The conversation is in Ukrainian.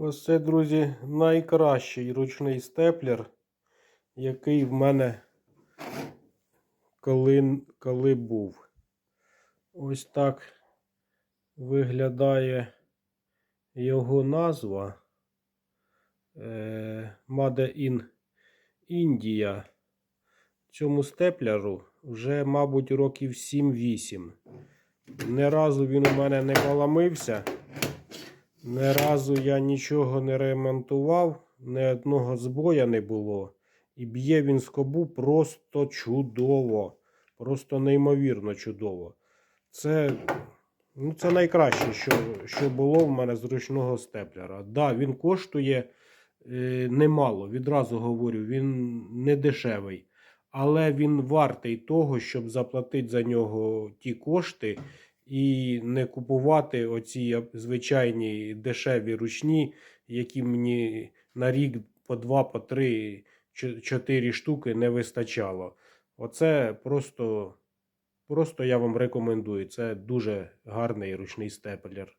Ось це, друзі, найкращий ручний степлер, який в мене коли, коли був. Ось так виглядає його назва. Е, Made in India. Цьому степлеру вже, мабуть, років 7-8. Не разу він у мене не поламився. Не разу я нічого не ремонтував, ні одного збоя не було. І б'є він скобу просто чудово. Просто неймовірно чудово. Це, ну, це найкраще, що, що було в мене з ручного степлера. Да, він коштує е, немало, відразу говорю, він не дешевий. Але він вартий того, щоб заплатити за нього ті кошти і не купувати оці звичайні дешеві ручні, які мені на рік по два, по три, чотири штуки не вистачало. Оце просто, просто я вам рекомендую. Це дуже гарний ручний степлер.